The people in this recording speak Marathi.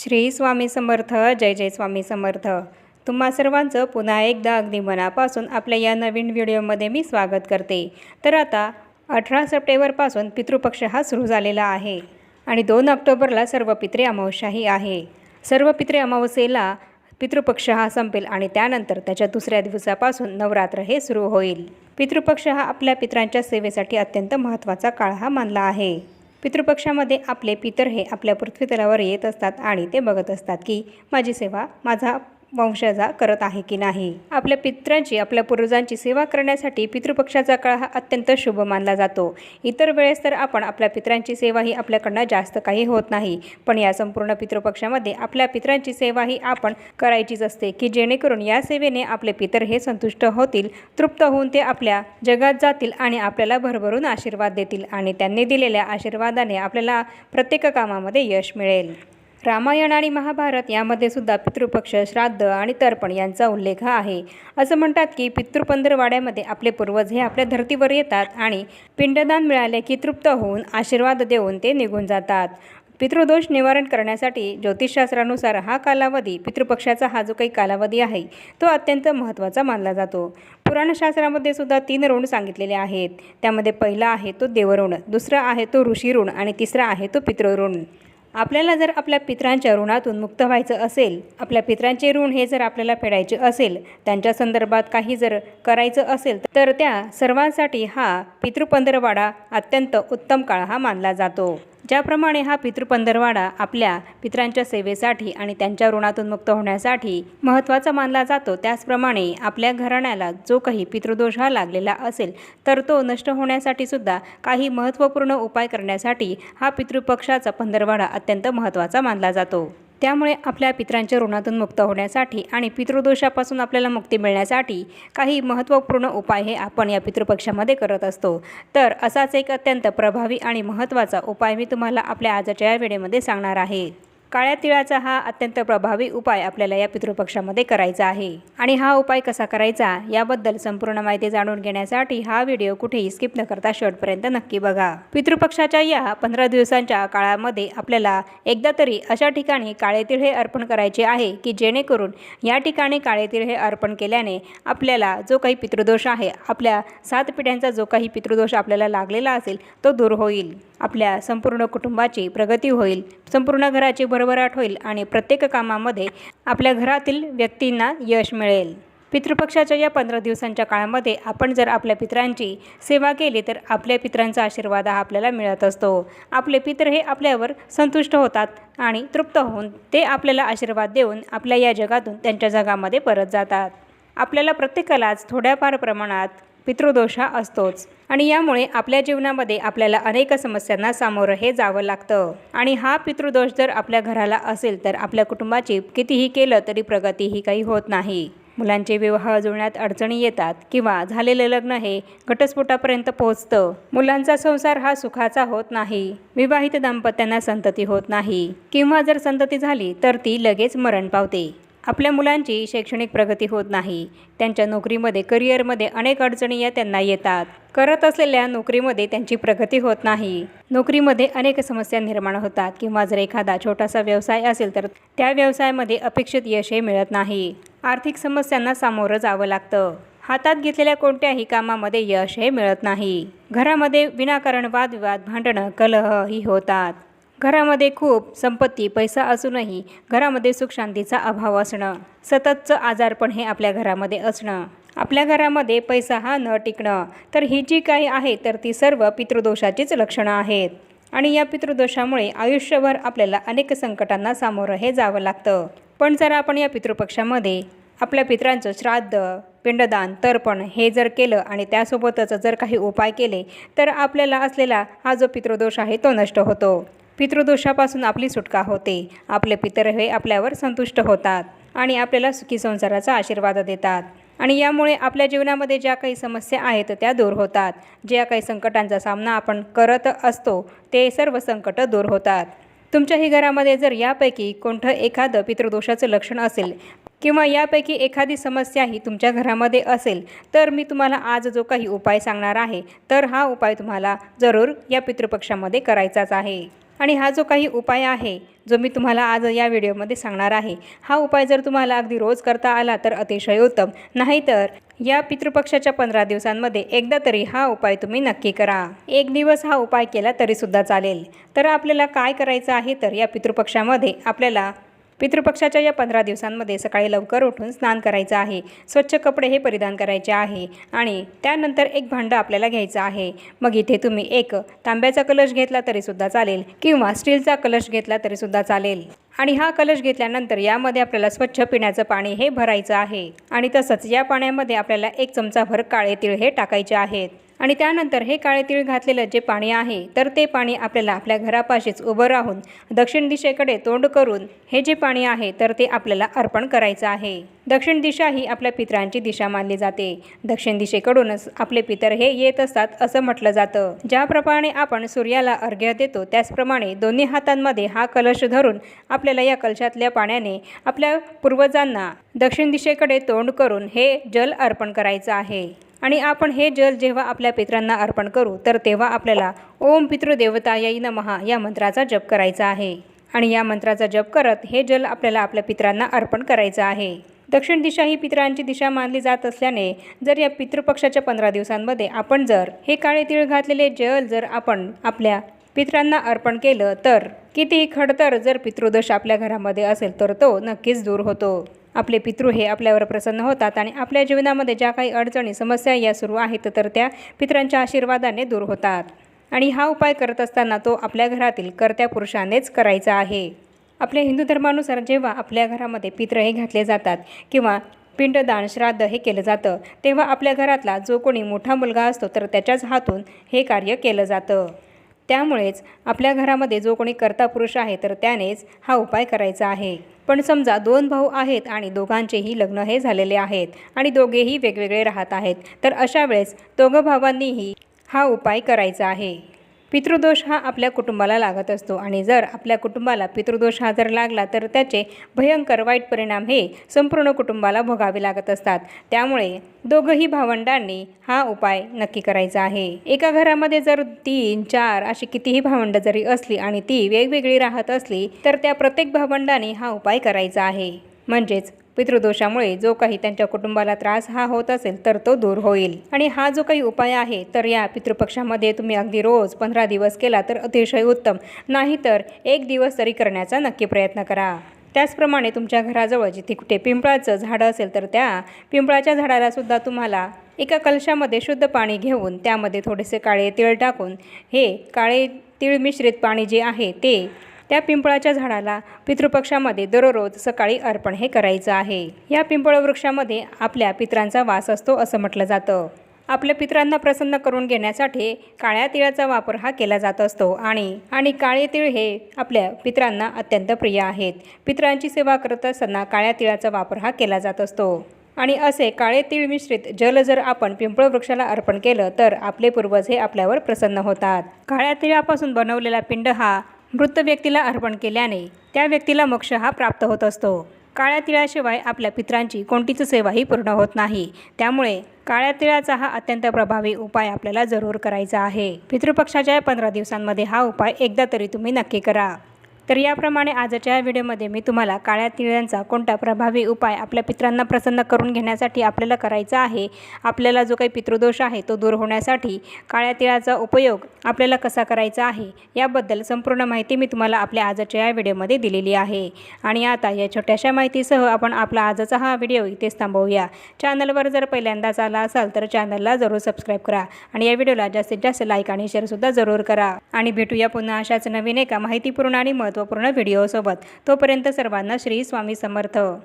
श्री स्वामी समर्थ जय जय स्वामी समर्थ. तुम्हा सर्वांचं पुन्हा एकदा अगदी मनापासून आपल्या या नवीन व्हिडिओमध्ये मी स्वागत करते. तर आता अठरा सप्टेंबरपासून पितृपक्ष हा सुरू झालेला आहे आणि दोन ऑक्टोबरला सर्व पित्रे अमावस्याही आहे. सर्व पित्रे अमावस्येला पितृपक्ष हा संपेल आणि त्यानंतर त्याच्या दुसऱ्या दिवसापासून नवरात्र हे सुरू होईल. पितृपक्ष हा आपल्या पित्रांच्या सेवेसाठी अत्यंत महत्त्वाचा काळ हा मानला आहे. पितृपक्षामध्ये आपले पितर हे आपल्या पृथ्वीतलावर येत असतात आणि ते बघत असतात की माझी सेवा माझा वंशजा करत आहे की नाही? आपल्या पित्रांची आपल्या पूर्वजांची सेवा करण्यासाठी पितृपक्षाचा काळ हा अत्यंत शुभ मानला जातो. इतर वेळेस तर आपण आपल्या पित्रांची सेवा ही आपल्याकडनं जास्त काही होत नाही. पण या संपूर्ण पितृपक्षामध्ये आपल्या पित्रांची सेवा ही आपण करायचीच असते की जेणेकरून या सेवेने आपले पितर हे संतुष्ट होतील तृप्त होऊन ते आपल्या जगात जातील आणि आपल्याला भरभरून आशीर्वाद देतील आणि त्यांनी दिलेल्या आशीर्वादाने आपल्याला प्रत्येक कामामध्ये यश मिळेल. रामायण आणि महाभारत यामध्ये सुद्धा पितृपक्ष श्राद्ध आणि तर्पण यांचा उल्लेख आहे. असं म्हणतात की पितृपंधरवाड्यामध्ये आपले पूर्वज हे आपल्या धर्तीवर येतात आणि पिंडदान मिळाले की तृप्त होऊन आशीर्वाद देऊन ते निघून जातात. पितृदोष निवारण करण्यासाठी ज्योतिषशास्त्रानुसार हा कालावधी पितृपक्षाचा हा जो काही कालावधी आहे तो अत्यंत महत्त्वाचा मानला जातो. पुराणशास्त्रामध्ये सुद्धा तीन ऋण सांगितलेले आहेत. त्यामध्ये पहिला आहे तो देवऋण दुसरा आहे तो ऋषी ऋण आणि तिसरा आहे तो पितृऋण. आपल्याला जर आपल्या पित्रांच्या ऋणातून मुक्त व्हायचं असेल आपल्या पित्रांचे ऋण हे जर आपल्याला फेडायचे असेल त्यांच्या संदर्भात काही जर करायचं असेल तर त्या सर्वांसाठी हा पितृपंधरवाडा अत्यंत उत्तम काळ हा मानला जातो. ज्याप्रमाणे हा पितृपंधरवाडा आपल्या पित्रांच्या सेवेसाठी आणि त्यांच्या ऋणातून मुक्त होण्यासाठी महत्त्वाचा मानला जातो त्याचप्रमाणे आपल्या घराण्याला जो काही पितृदोष हा लागलेला असेल तर तो नष्ट होण्यासाठी सुद्धा काही महत्त्वपूर्ण उपाय करण्यासाठी हा पितृपक्षाचा पंधरवाडा अत्यंत महत्त्वाचा मानला जातो. त्यामुळे आपल्या पित्रांच्या ऋणातून मुक्त होण्यासाठी आणि पितृदोषापासून आपल्याला मुक्ती मिळण्यासाठी काही महत्त्वपूर्ण उपाय हे आपण या पितृपक्षामध्ये करत असतो. तर असाच एक अत्यंत प्रभावी आणि महत्त्वाचा उपाय मी तुम्हाला आपल्या आजच्या या वेळेमध्ये सांगणार आहे. काळ्या तिळाचा हा अत्यंत प्रभावी उपाय आपल्याला या पितृपक्षामध्ये करायचा आहे. आणि हा उपाय कसा करायचा? याबद्दल संपूर्ण माहिती जाणून घेण्यासाठी हा व्हिडिओ कुठेही स्किप न करता शेवटपर्यंत नक्की बघा. पितृपक्षाच्या या पंधरा दिवसांच्या काळामध्ये आपल्याला एकदा तरी अशा ठिकाणी काळे तिळ हे अर्पण करायचे आहे की जेणेकरून या ठिकाणी काळे तिळ हे अर्पण केल्याने आपल्याला जो काही पितृदोष आहे आपल्या सात पिढ्यांचा जो काही पितृदोष आपल्याला लागलेला असेल तो दूर होईल. आपल्या संपूर्ण कुटुंबाची प्रगती होईल. संपूर्ण घराची भरभराट होईल आणि प्रत्येक कामामध्ये आपल्या घरातील व्यक्तींना यश मिळेल. पितृपक्षाच्या या पंधरा दिवसांच्या काळामध्ये आपण जर आपल्या पित्रांची सेवा केली तर आपल्या पित्रांचा आशीर्वाद हा आपल्याला मिळत असतो. आपले पित्र हे आपल्यावर संतुष्ट होतात आणि तृप्त होऊन ते आपल्याला आशीर्वाद देऊन आपल्या या जगातून त्यांच्या जगामध्ये परत जातात. आपल्याला प्रत्येकालाच थोड्याफार प्रमाणात पितृदोष हा असतोच. आणि यामुळे आपल्या जीवनामध्ये आपल्याला अनेक समस्यांना सामोरं हे जावं लागतं. आणि हा पितृदोष जर आपल्या घराला असेल तर आपल्या कुटुंबाची कितीही केलं तरी प्रगतीही काही होत नाही. मुलांचे विवाह जुळण्यात अडचणी येतात किंवा झालेलं लग्न हे घटस्फोटापर्यंत पोहोचतं. मुलांचा संसार हा सुखाचा होत नाही. विवाहित दाम्पत्यांना संतती होत नाही. किंवा जर संतती झाली तर ती लगेच मरण पावते. आपल्या मुलांची शैक्षणिक प्रगती होत नाही. त्यांच्या नोकरीमध्ये करिअरमध्ये अनेक अडचणी या त्यांना येतात. करत असलेल्या नोकरीमध्ये त्यांची प्रगती होत नाही. नोकरीमध्ये अनेक समस्या निर्माण होतात किंवा जर एखादा छोटासा व्यवसाय असेल तर त्या व्यवसायामध्ये अपेक्षित यश हे मिळत नाही. आर्थिक समस्यांना सामोरं जावं लागतं. हातात घेतलेल्या कोणत्याही कामामध्ये यश हे मिळत नाही. घरामध्ये विनाकारण वादविवाद भांडणं कलह ही होतात. घरामध्ये खूप संपत्ती पैसा असूनही घरामध्ये सुखशांतीचा अभाव असणं सततचं आजारपण हे आपल्या घरामध्ये असणं. आपल्या घरामध्ये पैसा हा न टिकणं तर ही जी काही आहे तर ती सर्व पितृदोषाचीच लक्षणं आहेत. आणि या पितृदोषामुळे आयुष्यभर आपल्याला अनेक संकटांना सामोरं हे जावं लागतं. पण जर आपण या पितृपक्षामध्ये आपल्या पित्रांचं श्राद्ध पिंडदान तर्पण हे जर केलं आणि त्यासोबतच जर काही उपाय केले तर आपल्याला असलेला हा जो पितृदोष आहे तो नष्ट होतो. पितृदोषापासून आपली सुटका होते. आपले पितर हे आपल्यावर संतुष्ट होतात आणि आपल्याला सुखी संसाराचा आशीर्वाद देतात. आणि यामुळे आपल्या जीवनामध्ये ज्या काही समस्या आहेत त्या दूर होतात. ज्या काही संकटांचा सामना आपण करत असतो ते सर्व संकट दूर होतात. तुमच्याही घरामध्ये जर यापैकी कोणतं एखादं पितृदोषाचं लक्षण असेल किंवा यापैकी एखादी समस्या ही तुमच्या घरामध्ये असेल तर मी तुम्हाला आज जो काही उपाय सांगणार आहे तर हा उपाय तुम्हाला जरूर या पितृपक्षामध्ये करायचाच आहे. आणि हा जो काही उपाय आहे जो मी तुम्हाला आज या व्हिडिओमध्ये सांगणार आहे हा उपाय जर तुम्हाला अगदी रोज करता आला तर अतिशय उत्तम. नाहीतर या पितृपक्षाच्या पंधरा दिवसांमध्ये एकदा तरी हा उपाय तुम्ही नक्की करा. एक दिवस हा उपाय केला तरीसुद्धा चालेल. तर आपल्याला काय करायचं आहे तर या पितृपक्षामध्ये आपल्याला पितृपक्षाच्या या पंधरा दिवसांमध्ये सकाळी लवकर उठून स्नान करायचं आहे. स्वच्छ कपडे हे परिधान करायचे आहे आणि त्यानंतर एक भांडं आपल्याला घ्यायचं आहे. मग इथे तुम्ही एक तांब्याचा कलश घेतला तरीसुद्धा चालेल किंवा स्टीलचा कलश घेतला तरीसुद्धा चालेल. आणि हा कलश घेतल्यानंतर यामध्ये आपल्याला स्वच्छ पिण्याचं पाणी हे भरायचं आहे. आणि तसंच या पाण्यामध्ये आपल्याला एक चमचाभर काळे तिळ हे टाकायचे आहेत. आणि त्यानंतर हे काळे तीळ घातलेलं जे पाणी आहे तर ते पाणी आपल्याला आपल्या घरापाशीच उभं राहून दक्षिण दिशेकडे तोंड करून हे जे पाणी आहे तर ते आपल्याला अर्पण करायचं आहे. दक्षिण दिशा ही आपल्या पितरांची दिशा मानली जाते. दक्षिण दिशेकडूनच आपले पितर हे येत असतात असं म्हटलं जातं. ज्याप्रमाणे आपण सूर्याला अर्घ्य देतो त्याचप्रमाणे दोन्ही हातांमध्ये हा कलश धरून आपल्याला या कलशातल्या पाण्याने आपल्या पूर्वजांना दक्षिण दिशेकडे तोंड करून हे जल अर्पण करायचं आहे. आणि आपण हे जल जेव्हा आपल्या पित्रांना अर्पण करू तर तेव्हा आपल्याला ओम पितृदेवतायै नमहा या मंत्राचा जप करायचा आहे. आणि या मंत्राचा जप करत हे जल आपल्याला आपल्या पितरांना अर्पण करायचं आहे. दक्षिण दिशा ही पितरांची दिशा मानली जात असल्याने जर या पितृपक्षाच्या पंधरा दिवसांमध्ये आपण जर हे काळे तीळ घातलेले जल जर आपण आपल्या पितरांना अर्पण केलं तर कितीही खडतर जर पितृदोष आपल्या घरामध्ये असेल तर तो नक्कीच दूर होतो. आपले पितृ हे आपल्यावर प्रसन्न होतात आणि आपल्या जीवनामध्ये ज्या काही अडचणी समस्या या सुरू आहेत तर त्या पितरांच्या आशीर्वादाने दूर होतात. आणि हा उपाय करत असताना तो आपल्या घरातील कर्त्या पुरुषानेच करायचा आहे. आपल्या हिंदू धर्मानुसार जेव्हा आपल्या घरामध्ये पित्र हे घातले जातात किंवा पिंडदान श्राद्ध हे केलं जातं तेव्हा आपल्या घरातला जो कोणी मोठा मुलगा असतो तर त्याच्याच हातून हे कार्य केलं जातं. त्यामुळेच आपल्या घरामध्ये जो कोणी कर्ता पुरुष आहे तर त्यानेच हा उपाय करायचा आहे. पण समजा दोन भाऊ आहेत आणि दोघांचेही लग्न हे झालेले आहेत आणि दोघेही वेगवेगळे राहत आहेत तर अशा वेळेस दोघं भावांनीही हा उपाय करायचा आहे. पितृदोष हा आपल्या कुटुंबाला लागत असतो आणि जर आपल्या कुटुंबाला पितृदोष हा जर लागला तर त्याचे भयंकर वाईट परिणाम हे संपूर्ण कुटुंबाला भोगावे लागत असतात. त्यामुळे दोघंही भावंडांनी हा उपाय नक्की करायचा आहे. एका घरामध्ये जर तीन चार अशी कितीही भावंडं जरी असली आणि ती वेगवेगळी राहत असली तर त्या प्रत्येक भावंडांनी हा उपाय करायचा आहे. म्हणजेच पितृदोषामुळे जो काही त्यांच्या कुटुंबाला त्रास हा होत असेल तर तो दूर होईल. आणि हा जो काही उपाय आहे तर या पितृपक्षामध्ये तुम्ही अगदी रोज पंधरा दिवस केला तर अतिशय उत्तम. नाहीतर एक दिवस तरी करण्याचा नक्की प्रयत्न करा. त्याचप्रमाणे तुमच्या घराजवळ जिथे कुठे पिंपळाचं झाडं असेल तर त्या पिंपळाच्या झाडाला सुद्धा तुम्हाला एका कलशामध्ये शुद्ध पाणी घेऊन त्यामध्ये थोडेसे काळे तीळ टाकून हे काळे तिळ मिश्रित पाणी जे आहे ते त्या पिंपळाच्या झाडाला पितृपक्षामध्ये दररोज सकाळी अर्पण हे करायचं आहे. या पिंपळ वृक्षामध्ये आपल्या पित्रांचा वास असतो असं म्हटलं जातं. आपल्या पित्रांना प्रसन्न करून घेण्यासाठी काळ्या तिळाचा वापर हा केला जात असतो आणि आणि काळे तिळ हे आपल्या पित्रांना अत्यंत प्रिय आहेत. पित्रांची सेवा करत असताना काळ्या तिळाचा वापर हा केला जात असतो. आणि असे काळे तिळ मिश्रित जल जर आपण पिंपळ वृक्षाला अर्पण केलं तर आपले पूर्वज हे आपल्यावर प्रसन्न होतात. काळ्या तिळापासून बनवलेला पिंड हा मृत व्यक्तीला अर्पण केल्याने त्या व्यक्तीला मोक्ष हा प्राप्त होत असतो. काळ्या तिळाशिवाय आपल्या पित्रांची कोणतीच सेवाही पूर्ण होत नाही. त्यामुळे काळ्या तिळाचा हा अत्यंत प्रभावी उपाय आपल्याला जरूर करायचा आहे. पितृपक्षाच्या पंधरा दिवसांमध्ये हा उपाय एकदा तरी तुम्ही नक्की करा. तर याप्रमाणे आजच्या या व्हिडिओमध्ये मी तुम्हाला काळ्या तिळांचा कोणता प्रभावी उपाय आपल्या पित्रांना प्रसन्न करून घेण्यासाठी आपल्याला करायचा आहे आपल्याला जो काही पितृदोष आहे तो दूर होण्यासाठी काळ्या तिळाचा उपयोग आपल्याला कसा करायचा आहे याबद्दल संपूर्ण माहिती मी तुम्हाला आपल्या आजच्या या व्हिडिओमध्ये दिलेली आहे. आणि आता या छोट्याशा माहितीसह आपण आपला आजचा हा व्हिडिओ इथेच थांबवूया. चॅनलवर जर पहिल्यांदाच आला असाल तर चॅनलला जरूर सबस्क्राईब करा आणि या व्हिडिओला जास्तीत जास्त लाईक आणि शेअरसुद्धा जरूर करा. आणि भेटूया पुन्हा अशाच नवीन एका माहितीपूर्ण आणि महत्त्वपूर्ण व्हिडिओसोबत तोपर्यंत सर्वांना श्री स्वामी समर्थ.